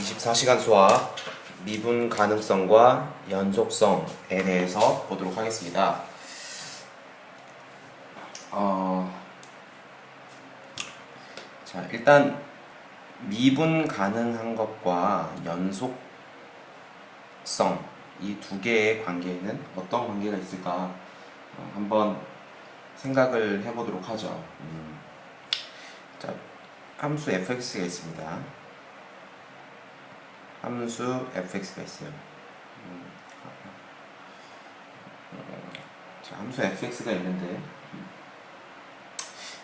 24시간 수학 미분 가능성과 연속성에 대해서 보도록 하겠습니다. 어, 자, 일단 미분 가능한 것과 연속성 이 두 개의 관계에는 어떤 관계가 있을까 어, 한번 생각을 해보도록 하죠. 음, 자, 함수 fx가 있습니다. 함수 fx가 있어요. 음, 자, 함수 fx가 있는데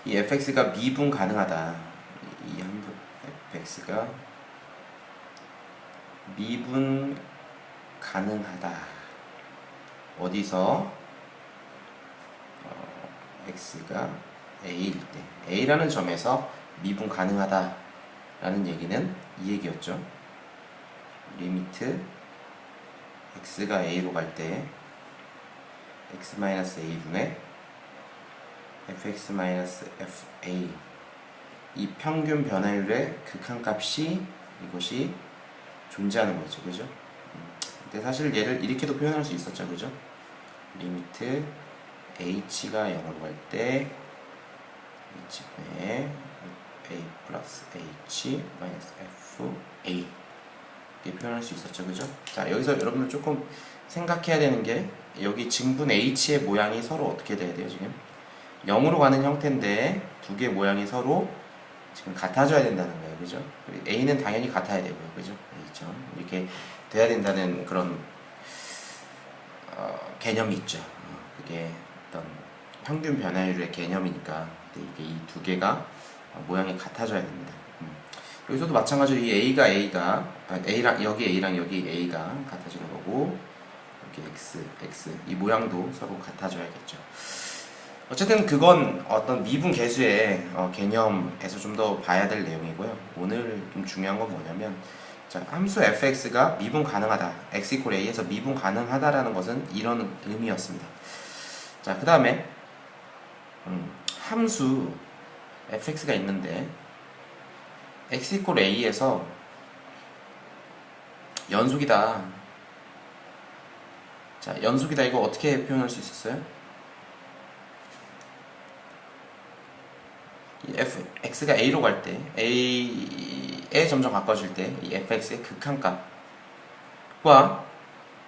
이 fx가 미분 가능하다. 이 함수 fx가 미분 가능하다. 어디서 어, x가 a일 때 a라는 점에서 미분 가능하다라는 얘기는 이 얘기였죠. 리미트 x가 a로 갈 때 x-a분의 fx-fa 이 평균 변화율의 극한값이 이것이 존재하는 거죠. 그죠? 음, 근데 사실 얘를 이렇게도 표현할 수 있었죠. 그죠? 리미트 h가 0으로 갈 때 h분의 a 플러스 h 마이너스 fa 이렇게 표현할 수 있었죠. 그죠? 자, 여기서 여러분들 조금 생각해야 되는 게 여기 증분 h의 모양이 서로 어떻게 돼야 돼요, 지금? 0으로 가는 형태인데 두개 모양이 서로 지금 같아져야 된다는 거예요. 그죠? a는 당연히 같아야 되고요. 그죠? a점 이렇게 돼야 된다는 그런 어, 개념이 있죠. 어, 그게 어떤 평균 변화율의 개념이니까 이게 이 두 개가 모양이 같아져야 됩니다. 음. 여기서도 마찬가지로 이 a가 a가 아, a랑 여기 a랑 여기 a가 같아지는 거고 여기 x x 이 모양도 서로 같아져야겠죠. 어쨌든 그건 어떤 미분 계수의 어, 개념에서 좀 더 봐야 될 내용이고요. 오늘 좀 중요한 건 뭐냐면 자, 함수 fx가 미분 가능하다. x 이퀄 a에서 미분 가능하다라는 것은 이런 의미였습니다. 자, 그 다음에 음, 함수 fx가 있는데 x 이퀄 a에서 연속이다. 자, 연속이다 이거 어떻게 표현할 수 있었어요? 이 f x가 a로 갈 때 a에 점점 가까워질 때 이 fx의 극한값과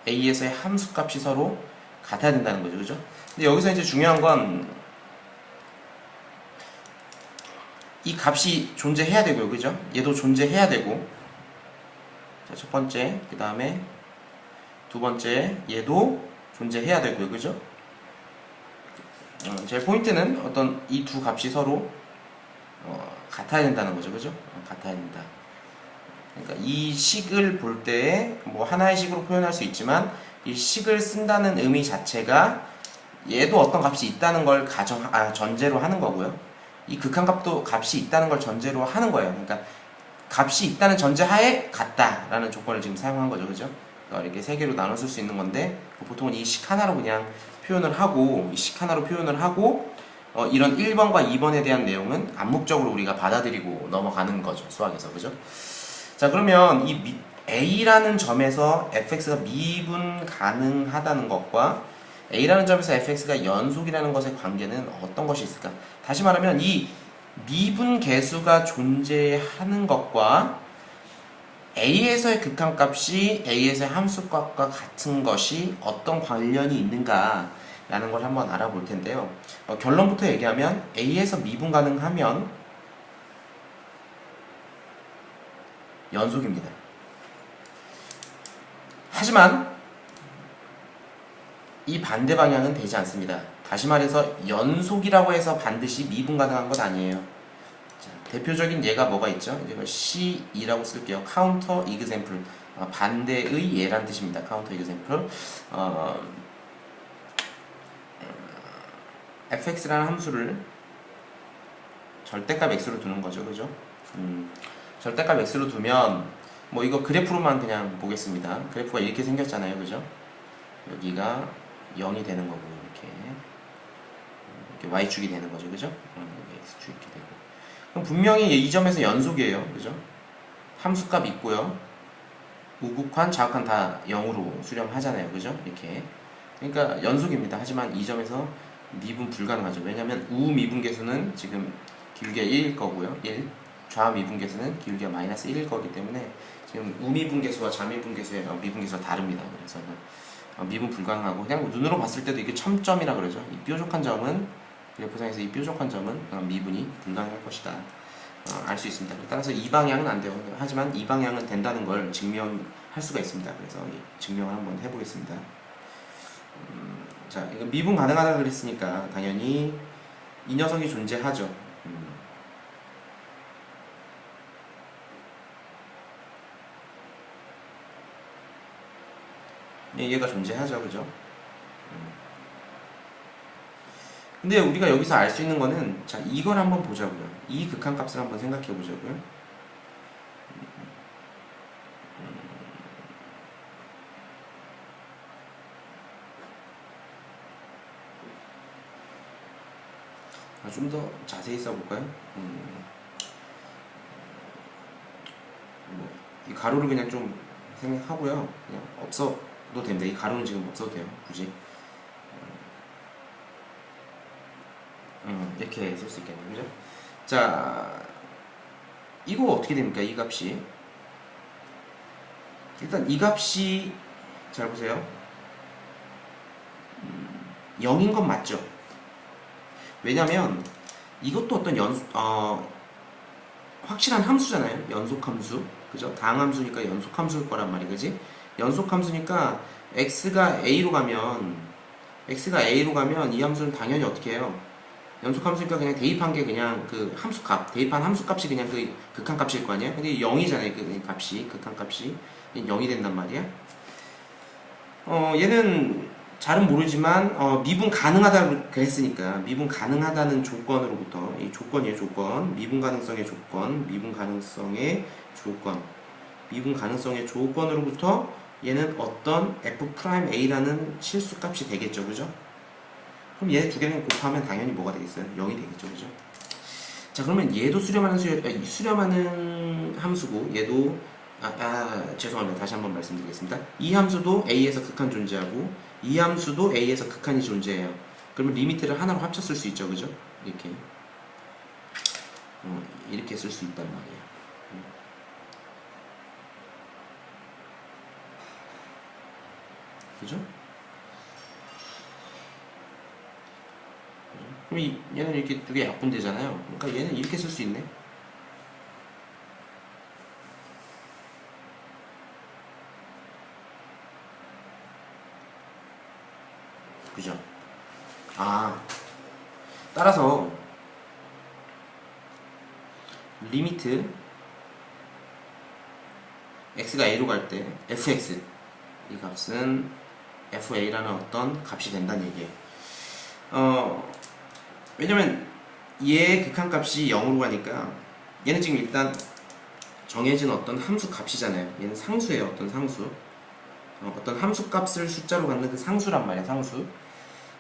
a에서의 함수값이 서로 같아야 된다는 거죠, 그죠? 근데 여기서 이제 중요한 건 이 값이 존재해야 되고요, 그죠? 얘도 존재해야 되고 자, 첫 번째, 그 다음에 두 번째 얘도 존재해야 되고요, 그죠? 어, 제 포인트는 어떤 이 두 값이 서로 어, 같아야 된다는 거죠, 그죠? 어, 같아야 된다. 그러니까 이 식을 볼때뭐 하나의 식으로 표현할 수 있지만 이 식을 쓴다는 의미 자체가 얘도 어떤 값이 있다는 걸 가정 아, 전제로 하는 거고요. 이 극한값도 값이 있다는 걸 전제로 하는 거예요. 그러니까 값이 있다는 전제하에 같다라는 조건을 지금 사용한 거죠, 그죠? 이렇게 세 개로 나눠 쓸 수 있는 건데 보통은 이 식 하나로 그냥 표현을 하고 이 식 하나로 표현을 하고 어, 이런 1번과 2번에 대한 내용은 암묵적으로 우리가 받아들이고 넘어가는 거죠, 수학에서, 그죠? 자, 그러면 이 미, A라는 점에서 fx가 미분 가능하다는 것과 A라는 점에서 fx가 연속이라는 것의 관계는 어떤 것이 있을까? 다시 말하면 이 미분 계수가 존재하는 것과 A에서의 극한값이 A에서의 함수값과 같은 것이 어떤 관련이 있는가 라는 걸 한번 알아볼 텐데요. 어, 결론부터 얘기하면 A에서 미분 가능하면 연속입니다. 하지만 이 반대 방향은 되지 않습니다. 다시 말해서 연속이라고 해서 반드시 미분 가능한 건 아니에요. 자, 대표적인 예가 뭐가 있죠? 이걸 C2라고 쓸게요. 카운터 이그샘플 어, 반대의 예란 뜻입니다. 카운터 이그샘플 어, fx라는 함수를 절대값 x로 두는 거죠, 그죠? 음, 절대값 x로 두면 뭐 이거 그래프로만 그냥 보겠습니다. 그래프가 이렇게 생겼잖아요, 그죠? 여기가 0이 되는 거고 이렇게 이렇게 y축이 되는 거죠, 그죠? x축 이렇게 되고 그럼 분명히 이 점에서 연속이에요, 그죠? 함수값 있고요. 우극한, 자극한 다 0으로 수렴하잖아요. 그죠? 이렇게. 그러니까 연속입니다. 하지만 이 점에서 미분 불가능하죠. 왜냐면 우 미분계수는 지금 기울기가 1일 거고요. 1. 좌 미분계수는 기울기가 마이너스 1일 거기 때문에 지금 우미분계수와 좌미분계수의 어, 미분계수가 다릅니다. 그래서 어, 미분 불가능하고 그냥 눈으로 봤을 때도 이게 첨점이라 그러죠. 이 뾰족한 점은 그래프상에서 이 뾰족한 점은 어, 미분이 불가능할 것이다. 어, 알수 있습니다. 따라서 이 방향은 안 돼요. 하지만 이 방향은 된다는 걸 증명할 수가 있습니다. 그래서 이 증명을 한번 해보겠습니다. 음, 자, 이거 미분 가능하다 그랬으니까 당연히 이 녀석이 존재하죠. 음. 예, 얘가 존재하죠, 그죠? 음. 근데 우리가 여기서 알 수 있는 거는 자 이걸 한번 보자고요. 이 극한값을 한번 생각해 보자고요. 아, 좀 더 자세히 써볼까요? 음. 뭐, 이 가로를 그냥 좀 생각하고요. 그냥 없어 도 됩니다. 이 가로는 지금 없어도 돼요. 굳이. 음, 이렇게 쓸 수 있겠네요. 그죠? 자, 이거 어떻게 됩니까? 이 값이. 일단 이 값이, 잘 보세요. 음, 0인 건 맞죠? 왜냐면 이것도 어떤 연, 어, 확실한 함수잖아요. 연속 함수. 그죠? 당함수니까 연속 함수일 거란 말이 그지? 연속 함수니까 x가 a로 가면 x가 a로 가면 이 함수는 당연히 어떻게 해요? 연속 함수니까 그냥 대입한 게 그냥 그 함수값, 대입한 함수값이 그냥 그 극한값일 거 아니야? 근데 0이잖아요. 그 값이 극한값이 0이 된단 말이야. 어, 얘는 잘은 모르지만 어, 미분 가능하다고 했으니까 미분 가능하다는 조건으로부터 이 조건이에요 조건 미분 가능성의 조건 미분 가능성의 조건 미분 가능성의 조건으로부터 얘는 어떤 f 프라임 a라는 실수값이 되겠죠 그죠 그럼 얘 두 개는 곱하면 당연히 뭐가 되겠어요 0이 되겠죠 그죠 자 그러면 얘도 수렴하는 수, 수렴하는 함수고 얘도 아, 아, 죄송합니다. 다시 한번 말씀드리겠습니다. 이 함수도 A에서 극한 존재하고 이 함수도 A에서 극한이 존재해요. 그러면 리미트를 하나로 합쳤을 수 있죠. 그죠? 이렇게 어, 이렇게 쓸 수 있단 말이에요. 음. 그죠? 그럼 이, 얘는 이렇게 두 개 약분되잖아요. 그러니까 얘는 이렇게 쓸 수 있네. 그죠? 아, 따라서 리미트 x가 a로 갈 때 fx 이 값은 fa라는 어떤 값이 된다는 얘기예요. 어, 왜냐면 얘의 극한값이 0으로 가니까 얘는 지금 일단 정해진 어떤 함수 값이잖아요. 얘는 상수예요. 어떤 상수. 어, 어떤 함수 값을 숫자로 갖는 그 상수란 말이야. 상수.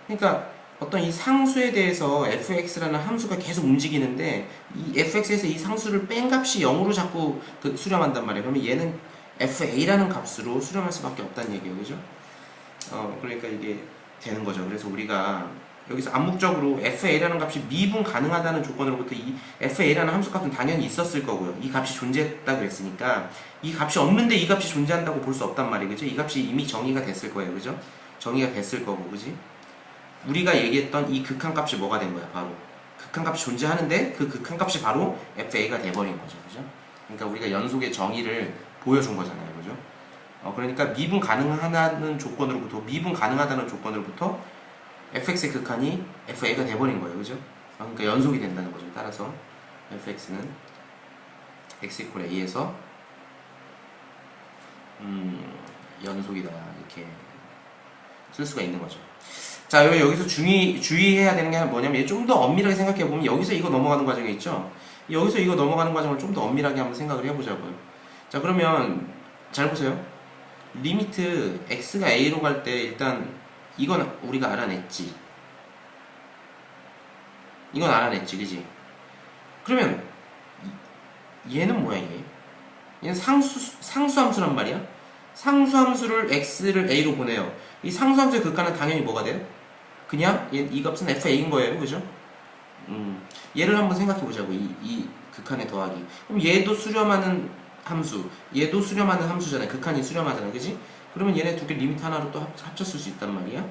그러니까 어떤 이 상수에 대해서 fx라는 함수가 계속 움직이는데 이 fx에서 이 상수를 뺀 값이 0으로 자꾸 그 수렴한단 말이에요. 그러면 얘는 fa라는 값으로 수렴할 수밖에 없다는 얘기예요. 그죠? 어, 그러니까 이게 되는 거죠. 그래서 우리가 여기서 암묵적으로 fa라는 값이 미분 가능하다는 조건으로부터 이 fa라는 함수 값은 당연히 있었을 거고요. 이 값이 존재했다 그랬으니까 이 값이 없는데 이 값이 존재한다고 볼 수 없단 말이에요. 그죠? 이 값이 이미 정의가 됐을 거예요. 그죠? 정의가 됐을 거고, 그지? 우리가 얘기했던 이 극한값이 뭐가 된 거야 바로 극한값이 존재하는데 그 극한값이 바로 fa가 돼버린 거죠 그죠 그러니까 우리가 연속의 정의를 보여준 거잖아요 그죠 어, 그러니까 미분 가능하다는 조건으로부터 미분 가능하다는 조건으로부터 fx의 극한이 fa가 돼버린 거예요 그죠 어, 그러니까 연속이 된다는 거죠 따라서 fx는 x 이퀄 a에서 음, 연속이다 이렇게 쓸 수가 있는 거죠 자, 여기서 주의, 주의해야 되는 게 뭐냐면 좀 더 엄밀하게 생각해 보면 여기서 이거 넘어가는 과정이 있죠? 여기서 이거 넘어가는 과정을 좀 더 엄밀하게 한번 생각을 해보자고요. 자, 그러면 잘 보세요. 리미트 x가 a로 갈 때 일단 이건 우리가 알아냈지. 이건 알아냈지, 그지? 그러면 얘는 뭐야, 얘? 얘는 상수, 상수함수란 말이야? 상수함수를 x를 a로 보내요. 이 상수함수의 극한은 당연히 뭐가 돼요? 그냥 얘- 이 값은 fa인 거예요, 그죠? 음, 얘를 한번 생각해 보자고 이, 이 극한에 더하기. 그럼 얘도 수렴하는 함수, 얘도 수렴하는 함수잖아요. 극한이 수렴하잖아요, 그지? 그러면 얘네 두 개 리미트 하나로 또 합, 합쳤을 수 있단 말이야.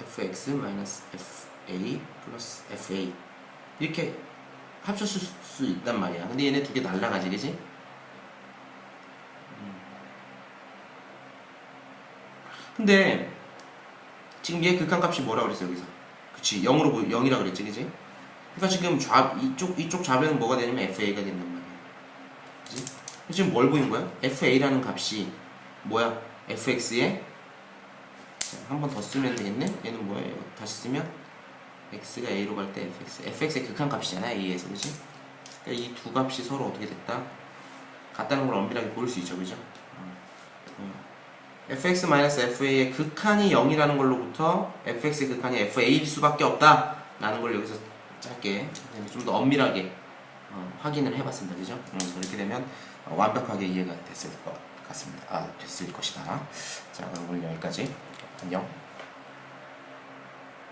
fx 마이너스 fa 플러스 fa 이렇게 합쳤을 수 있단 말이야. 근데 얘네 두 개 날라가지, 그지? 음. 근데 지금 얘 극한값이 뭐라 그랬어 여기서? 그치 0으로 보 0이라 그랬지, 그지? 그러니까 지금 좌 이쪽 이쪽 좌변은 뭐가 되냐면 fa가 된단 말이야. 지금 뭘 보인 거야? fa라는 값이 뭐야? fx에 한 번 더 쓰면 되겠네? 얘는 뭐예요? 다시 쓰면 x가 a로 갈 때 fx fx의 극한 값이잖아 a에서 그지? 그러니까 이 두 값이 서로 어떻게 됐다? 같다는 걸 엄밀하게 볼 수 있죠 그죠? 어. 어. fx-fa의 극한이 0이라는 걸로부터 fx의 극한이 fa일 수밖에 없다 라는 걸 여기서 짧게 좀 더 엄밀하게 어, 확인을 해봤습니다 그죠? 음, 그렇게 되면 어, 완벽하게 이해가 됐을 것 같습니다. 아 됐을 것이다. 자 오늘 여기까지. 안녕